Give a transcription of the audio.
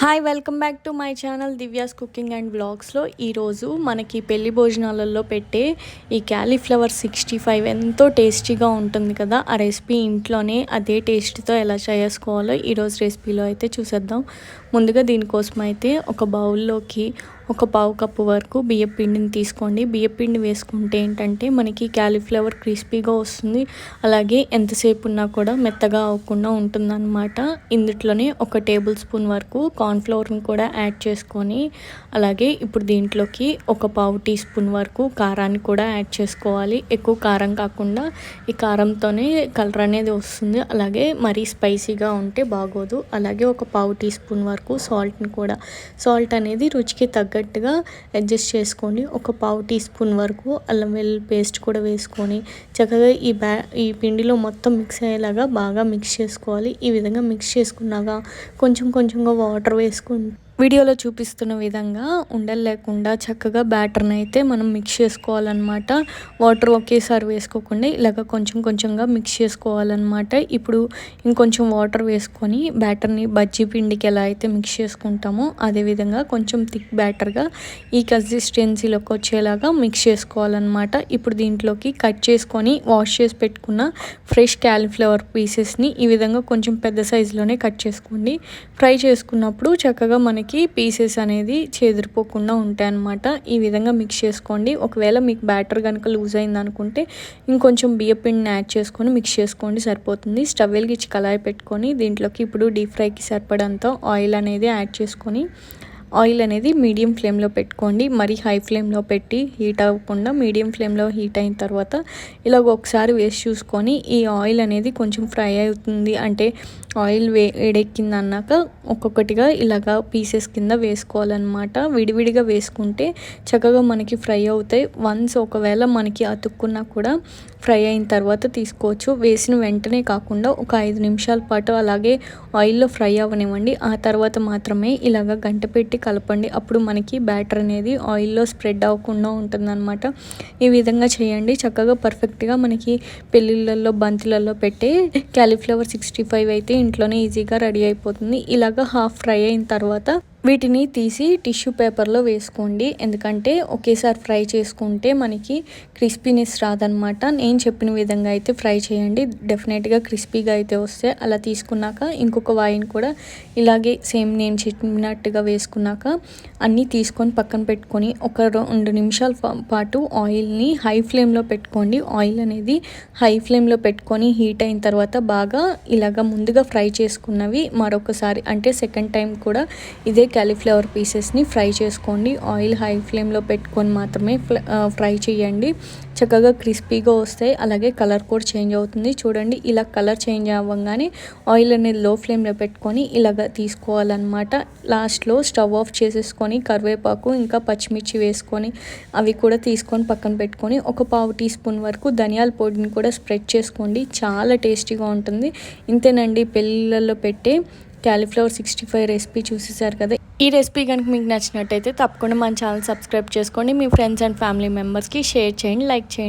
Hi welcome back to my channel Divya's cooking and బ్లాగ్స్లో ఈరోజు మనకి పెళ్ళి భోజనాలలో పెట్టే ఈ క్యాలీఫ్లవర్ సిక్స్టీ ఫైవ్ ఎంతో టేస్టీగా ఉంటుంది కదా? ఆ రెసిపీ ఇంట్లోనే అదే టేస్ట్తో ఎలా చేసుకోవాలో ఈరోజు రెసిపీలో అయితే చూసేద్దాం. ముందుగా దీనికోసం అయితే ఒక బౌల్లోకి ఒక పావు కప్పు వరకు బియ్యం పిండిని తీసుకోండి. బియ్యం పిండి వేసుకుంటే ఏంటంటే మనకి క్యాలీఫ్లవర్ క్రిస్పీగా వస్తుంది. అలాగే ఎంతసేపు ఉన్నా కూడా మెత్తగా అవ్వకుండా ఉంటుందన్నమాట. ఇందుట్లోనే ఒక టేబుల్ స్పూన్ వరకు కార్న్ఫ్లవర్ని కూడా యాడ్ చేసుకొని అలాగే ఇప్పుడు దీంట్లోకి ఒక పావు టీ స్పూన్ వరకు కారాన్ని కూడా యాడ్ చేసుకోవాలి. ఎక్కువ కారం కాకుండా ఈ కారంతోనే కలర్ అనేది వస్తుంది. అలాగే మరీ స్పైసీగా ఉంటే బాగోదు. అలాగే ఒక పావు టీ స్పూన్ వరకు సాల్ట్ని కూడా. సాల్ట్ అనేది రుచికి తగ్గట్టుగా అడ్జస్ట్ చేసుకొని ఒక పావు టీ స్పూన్ వరకు అల్లం వెల్లుల్లి పేస్ట్ కూడా వేసుకొని చక్కగా ఈ బ్యా ఈ పిండిలో మొత్తం మిక్స్ అయ్యేలాగా బాగా మిక్స్ చేసుకోవాలి. ఈ విధంగా మిక్స్ చేసుకున్నాక కొంచెం కొంచెంగా వాటర్ వేసుకుంటూ వీడియోలో చూపిస్తున్న విధంగా ఉండలు లేకుండా చక్కగా బ్యాటర్ని అయితే మనం మిక్స్ చేసుకోవాలన్నమాట. వాటర్ ఒకేసారి వేసుకోకుండా ఇలాగ కొంచెం కొంచెంగా మిక్స్ చేసుకోవాలన్నమాట. ఇప్పుడు ఇంకొంచెం వాటర్ వేసుకొని బ్యాటర్ని బజ్జీ పిండికి ఎలా అయితే మిక్స్ చేసుకుంటామో అదేవిధంగా కొంచెం థిక్ బ్యాటర్గా ఈ కన్సిస్టెన్సీలోకి వచ్చేలాగా మిక్స్ చేసుకోవాలన్నమాట. ఇప్పుడు దీంట్లోకి కట్ చేసుకొని వాష్ చేసి పెట్టుకున్న ఫ్రెష్ క్యాలీఫ్లవర్ పీసెస్ని ఈ విధంగా కొంచెం పెద్ద సైజులోనే కట్ చేసుకోండి. ఫ్రై చేసుకున్నప్పుడు చక్కగా మనకి మనకి పీసెస్ అనేది చెదిరిపోకుండా ఉంటాయి అన్నమాట ఈ విధంగా మిక్స్ చేసుకోండి. ఒకవేళ మీకు బ్యాటర్ కనుక లూజ్ అయింది అనుకుంటే ఇంకొంచెం బియ్యం పిండిని యాడ్ చేసుకొని మిక్స్ చేసుకోండి సరిపోతుంది. స్టవ్ వెలిగించి కలాయి పెట్టుకొని దీంట్లోకి ఇప్పుడు డీప్ ఫ్రైకి సరిపడంత ఆయిల్ అనేది యాడ్ చేసుకొని ఆయిల్ అనేది మీడియం ఫ్లేమ్లో పెట్టుకోండి. మరి హై ఫ్లేమ్లో పెట్టి హీట్ అవ్వకుండా మీడియం ఫ్లేమ్లో హీట్ అయిన తర్వాత ఇలాగ ఒకసారి వేసి చూసుకొని ఈ ఆయిల్ అనేది కొంచెం ఫ్రై అవుతుంది. అంటే ఆయిల్ వే వేడెక్కింది అన్నాక ఒక్కొక్కటిగా ఇలాగా పీసెస్ కింద వేసుకోవాలన్నమాట. విడివిడిగా వేసుకుంటే చక్కగా మనకి ఫ్రై అవుతాయి. వన్స్ ఒకవేళ మనకి అతుక్కున్నా కూడా ఫ్రై అయిన తర్వాత తీసుకోవచ్చు. వేసిన వెంటనే కాకుండా ఒక ఐదు నిమిషాల పాటు అలాగే ఆయిల్లో ఫ్రై అవ్వనివ్వండి. ఆ తర్వాత మాత్రమే ఇలాగ గంట పెట్టి కలపండి. అప్పుడు మనకి బ్యాటర్ అనేది ఆయిల్లో స్ప్రెడ్ అవ్వకుండా ఉంటుందన్నమాట. ఈ విధంగా చేయండి. చక్కగా పర్ఫెక్ట్గా మనకి పెళ్ళిళ్ళల్లో బంతులలో పెట్టే క్యాలీఫ్లవర్ సిక్స్టీ ఫైవ్ అయితే ఇంట్లోనే ఈజీగా రెడీ అయిపోతుంది. ఇలాగ హాఫ్ ఫ్రై అయిన తర్వాత వీటిని తీసి టిష్యూ పేపర్లో వేసుకోండి. ఎందుకంటే ఒకేసారి ఫ్రై చేసుకుంటే మనకి క్రిస్పీనెస్ రాదనమాట నేను చెప్పిన విధంగా అయితే ఫ్రై చేయండి. డెఫినెట్గా క్రిస్పీగా అయితే వస్తే అలా తీసుకున్నాక ఇంకొక వాయిని కూడా ఇలాగే సేమ్ నేను చెప్పినట్టుగా వేసుకున్నాక అన్నీ తీసుకొని పక్కన పెట్టుకొని ఒక రెండు నిమిషాల పాటు ఆయిల్ని హై ఫ్లేమ్లో పెట్టుకోండి. ఆయిల్ అనేది హై ఫ్లేమ్లో పెట్టుకొని హీట్ అయిన తర్వాత బాగా ఇలాగ ముందుగా ఫ్రై చేసుకున్నవి మరొకసారి అంటే సెకండ్ టైం కూడా ఇదే క్యాలీఫ్లవర్ పీసెస్ని ఫ్రై చేసుకోండి. ఆయిల్ హై ఫ్లేమ్లో పెట్టుకొని మాత్రమే ఫ్రై చేయండి. చక్కగా క్రిస్పీగా వస్తాయి. అలాగే కలర్ కూడా చేంజ్ అవుతుంది. చూడండి ఇలా కలర్ చేంజ్ అవ్వగానే ఆయిల్ అనేది లో ఫ్లేమ్లో పెట్టుకొని ఇలాగ తీసుకోవాలన్నమాట. లాస్ట్లో స్టవ్ ఆఫ్ చేసేసుకొని కరివేపాకు ఇంకా పచ్చిమిర్చి వేసుకొని అవి కూడా తీసుకొని పక్కన పెట్టుకొని ఒక పావు టీ స్పూన్ వరకు ధనియాల పొడిని కూడా స్ప్రెడ్ చేసుకోండి. చాలా టేస్టీగా ఉంటుంది. ఇంతేనండి పెళ్ళిళ్ళలో పెట్టే క్యాలీఫ్లవర్ సిక్స్టీ ఫైవ్ రెసిపీ చూసేసారు కదా. ఈ రెసిపీ కనుక మీకు నచ్చినట్టయితే తప్పకుండా మన ఛానల్ సబ్స్క్రైబ్ చేసుకోండి. మీ ఫ్రెండ్స్ అండ్ ఫ్యామిలీ మెంబర్స్కి షేర్ చేయండి లైక్ చేయండి.